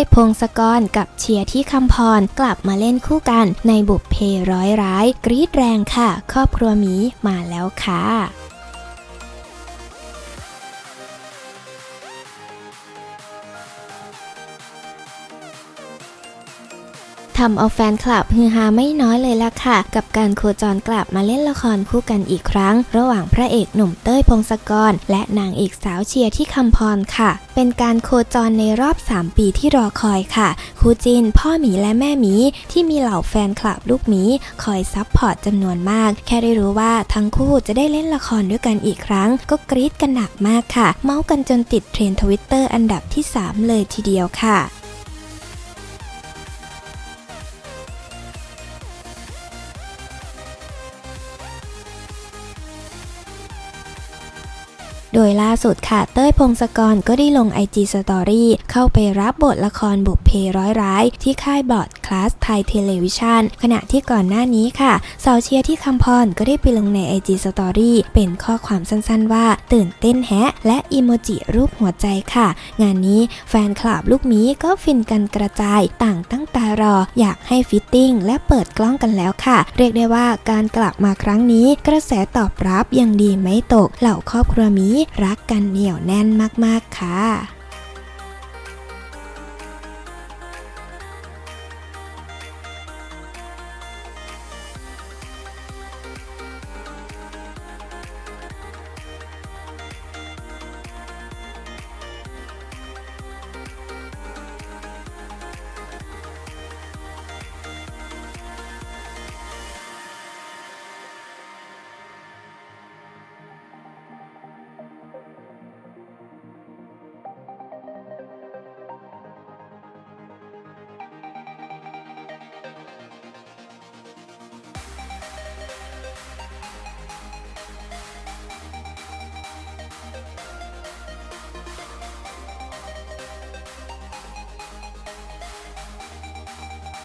ยพงศกรกับเชียร์ที่คำพรกลับมาเล่นคู่กันในบุพเพร้อยร้าย กรีดแรงค่ะ ครอบครัวหมีมาแล้วค่ะ ทำเอาแฟนคลับฮือฮาไม่น้อยเลยล่ะค่ะ กับการโคจรกลับมาเล่นละครคู่กันอีกครั้ง ระหว่างพระเอกหนุ่มเต้ยพงศกร และนางเอกสาวเชียร์ที่คำพรค่ะ เป็นการโคจรในรอบ 3 ปีที่รอคอยค่ะ คู่จินพ่อหมีและแม่หมีที่มีเหล่าแฟนคลับลูกหมีคอยซับพอร์ตจำนวนมาก แค่ได้รู้ว่าทั้งคู่จะได้เล่นละครด้วยกันอีกครั้ง ก็กรี๊ดกันหนักมากค่ะ เมาส์กันจนติดเทรนด์ทวิตเตอร์อันดับที่ 3 เลยทีเดียวค่ะ โดยล่าสุดค่ะ เต้ยพงศกรก็ได้ลง IG Story เข้าไปรับบทละครบุพเพร้อยร้าย ที่ค่ายบอร์ดคลาสไทยเทเลวิชันขณะที่ก่อนหน้านี้ค่ะ สาวเชียร์ที่คำพรก็ได้ไปลงใน IG Story เป็นข้อความสั้นๆว่า ตื่นเต้นแฮะ และอีโมจิรูปหัวใจค่ะ งานนี้แฟนคลับลูกมีก็ฟินกันกระจายต่างตั้งตารอ อยากให้ฟิตติ้งและเปิดกล้องกันแล้วค่ะ เรียกได้ว่าการกลับมาครั้งนี้ กระแสตอบรับยังดีไม่ตกเหล่าครอบครัวมีรักกันเหนียวแน่นมากๆค่ะ